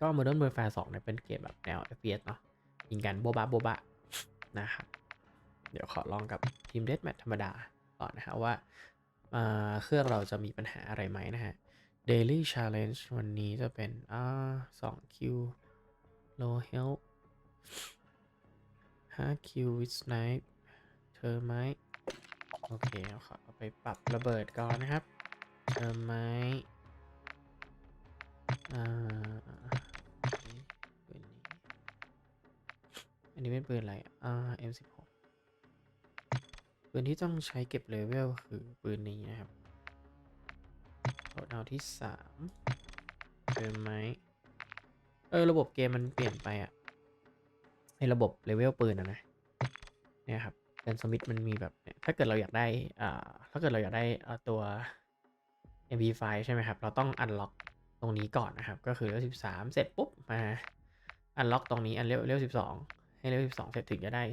ก็ Modern Warfare 2เนี่ยเป็นเกมแบบแนว FPS เนาะยิงกันโบบะโบบะนะครับ เดี๋ยวขอลองกับทีมเด t แมทธรรมดาก่อนนะฮะว่าาเครื่องเราจะมีปัญหาอะไรไหมนะฮะ Daily Challenge วันนี้จะเป็นอ่า2คิว Low Health 5คิว with Snipe เธอไหมโอเคเอาขอเอาไปปรับระเบิดก่อนนะครับ เธอไหมอ่า อันนี้เป็นปืนอะไรอ่า M16 ปืนที่ต้องใช้เก็บเลเวลคือปืนนี้นะครับโหลดเอาที่สามเจอไหมเออ ระบบเกมมันเปลี่ยนไปอะในระบบเลเวลปืนอะนะ เนี่ยครับเป็นสมิธมันมีแบบถ้าเกิดเราอยากได้อ่าถ้าเกิดเราอยากได้อ่าตัว MP5 ใช่ไหมครับ เราต้องอันล็อกตรงนี้ก่อนนะครับ ก็คือเลเวล13 เสร็จปุ๊บมาอันล็อกตรงนี้อันเลวลเลเวล12 ให้เลเวล12 เสร็จถึงจะได้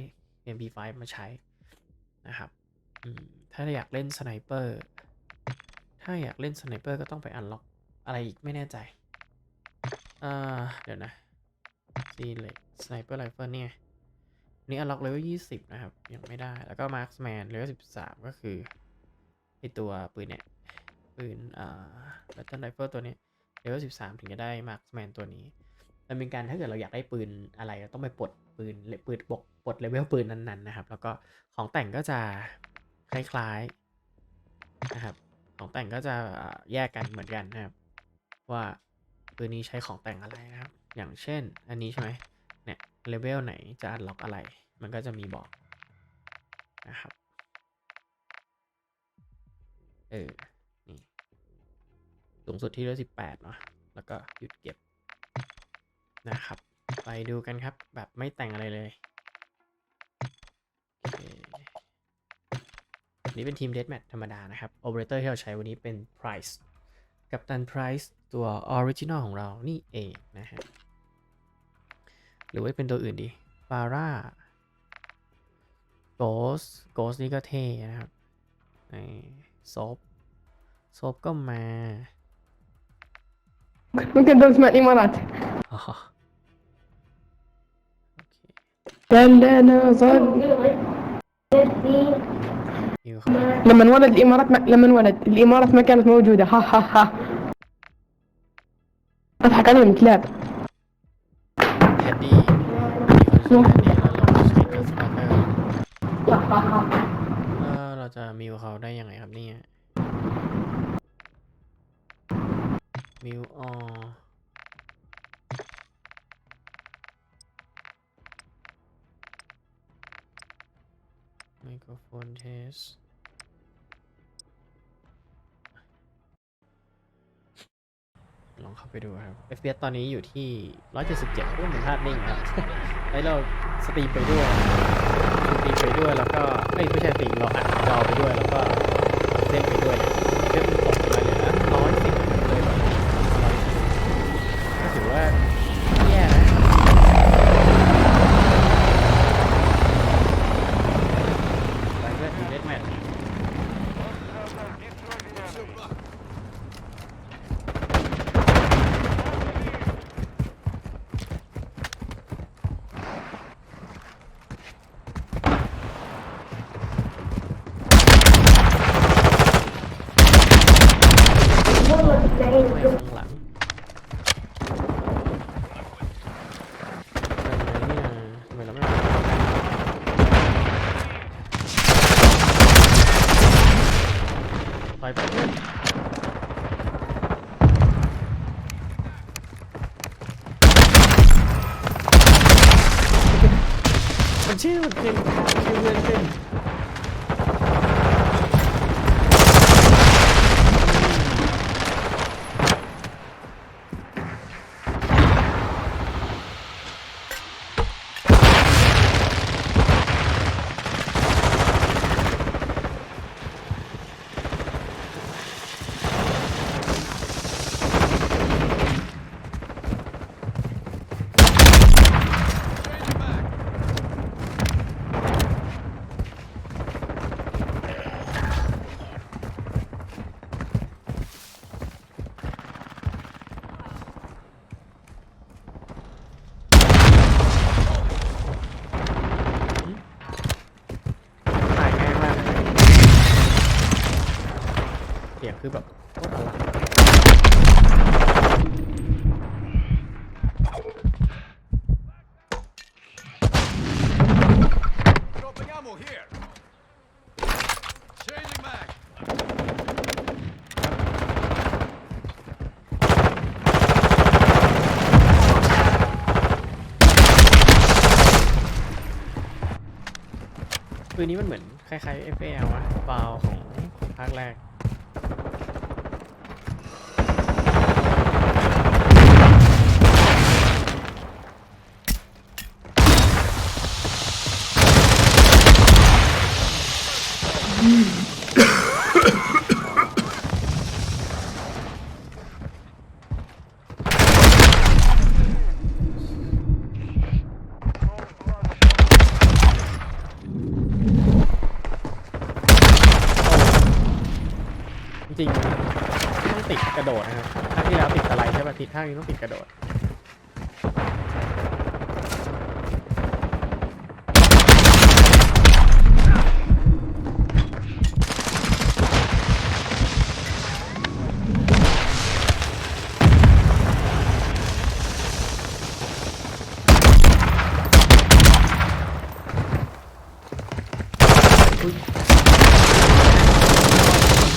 MP5 มาใช้นะครับถ้าอยากเล่นสไนเปอร์ถ้าอยากเล่นสไนเปอร์ก็ต้องไปอันล็อกอะไรอีกไม่แน่ใจอ่าเดี๋ยวนะซีเล็กสไนเปอร์ไรเฟิลเนี่ยนี่อันล็อกเลเวล20นะครับ ยังไม่ได้แล้วก็มาร์คแมนเลเวล13ก็คือไอตัวปืนเนี่ย ปืนอ่าแบตเทิลไรเฟิลตัวนี้เลเวล13ถึงจะได้มาร์คแมนตัวนี้มันเป็นการถ้าเกิดเราอยากได้ปืนอะไรเราต้องไปปลด ปืนเลปืนบกปลดเลเวลปืนนั้นๆนะครับ แล้วก็ของแต่งก็จะคล้ายๆนะครับ ของแต่งก็จะแยกกันเหมือนกันนะครับ ว่าปืนนี้ใช้ของแต่งอะไรนะครับ อย่างเช่น อันนี้ใช่ไหมเนี่ยเลเวลไหนจะอันล็อกอะไร มันก็จะมีบอกนะครับเออนี่สูงสุดที่เลเวลสิบแปดเนาะแล้วก็หยุดเก็บนะครับ ไปดูกันครับ แบบไม่แต่งอะไรเลย นี่เป็นทีมเดสแมทธรรมดานะครับโอเปอเรเตอร์ที่เราใช้วันนี้เป็น Price กับตัน Price ตัวออริจินอลของเรานี่เองนะฮะ หรือว่าเป็นตัวอื่นดีฟาร่าโกสโกสนี่ก็เท่นะครับซบซบก็มาไม่เป็น Când dăm să mă มาแล้ว لنا ظل ฮิวเข้ามา لما انولد الامارات ما... لما انولد الامارات ما كانت موجوده ها ها ها اضحك عليهم كلاب แคดดี้มีคนชื่อแคดดี้แล้วเราใช้กัสปาเตอร์เออเราจะมิวเขาได้ยังไงครับเนี่ยมิวออ มโครเทสลองเข้าไปดูครับ FPS ตอนนี้อยู่ที่ 177รุ่นเป็นภาพนิ่งครับให้เราสตรีมไปด้วย สตรีมไปด้วยแล้วก็เอ้ยไม่ใช่สตรีมเราอัดจอไปด้วยแล้วก็เล่นไปด้วยเนี่ยเล่นตกมาเหลือร้อยสิบเลยแบบก็ถือว่าแย่นะไปเล่นเล่นแมท ทำไมข้างหลังทำไมเนี่ยทำไมเราไม่ไปไปเพื่อนมันชื่อมันขึ้นชื่อเพื่อนขึ้น ปืนนี้มันเหมือนคล้ายๆ FAL อะบาวของภาคแรก จริงๆต้องติดกระ โดดนะครับภาที่แล้วติดอะไรใช่ป่ะติดภานี้ต้องติดกระโดด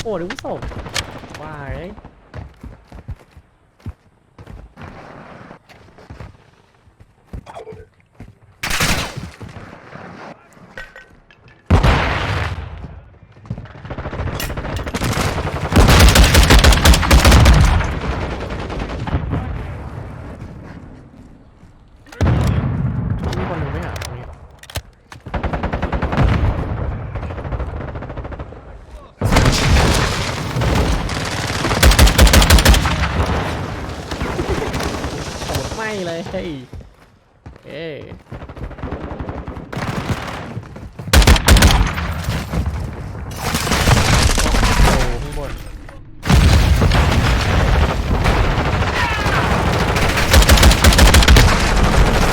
โอ้นึกว่าศพว้ายมีคนหนึ่งไหมอะตรงนี้ โอ้ไม่ เลยเฮ้ยเอ้ยโอ้โหข้างบน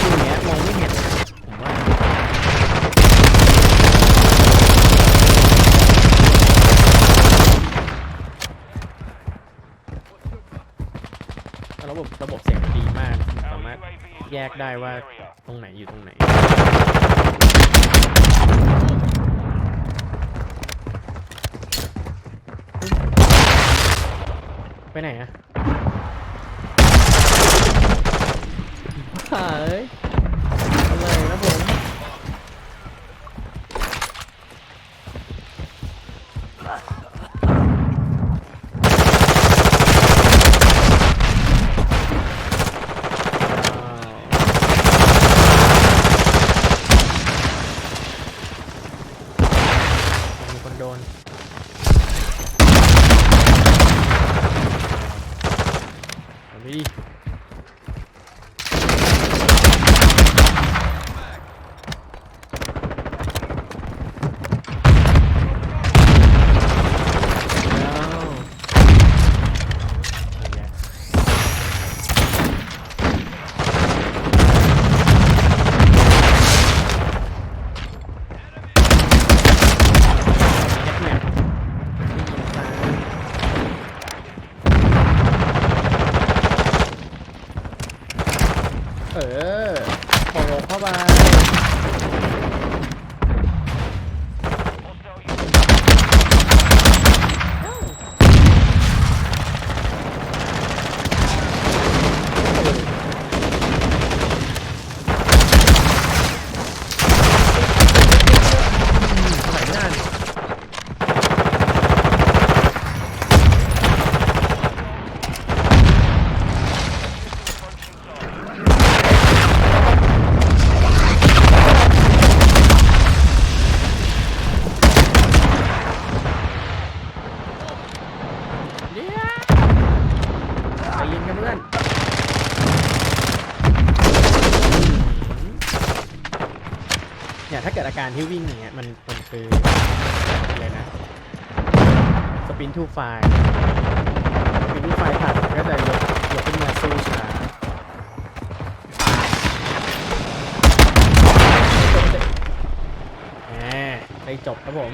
ที่เนี้ยมองไม่เห็นผมว่าระบบระบบเสียงดีมาก สามารถแยกได้ว่าตรงไหนอยู่ตรงไหน ไปไหนอะบ้าเอ้ย การที่วิ่งอย่างเงี้ยมันมันคืออะไรนะสปินทูไฟสปินทูไฟผ่านก็จะยกยกขึ้นมาสู้ช้าไปจบครับผม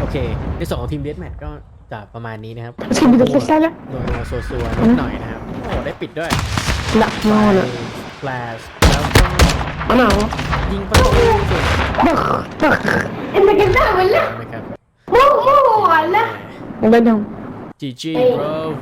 โอเค ในส่วนของทีมเดสแมทก็จะประมาณนี้นะครับทีมเดสแมทแล้วโดนโซซัวนิดหน่อยนะครับโอ้ได้ปิดด้วยหนักมากเลย Flash Ano? Ding pa ako dito. Ang maganda, wala. Woo, woo, wala. Ang ganda. GG, bro.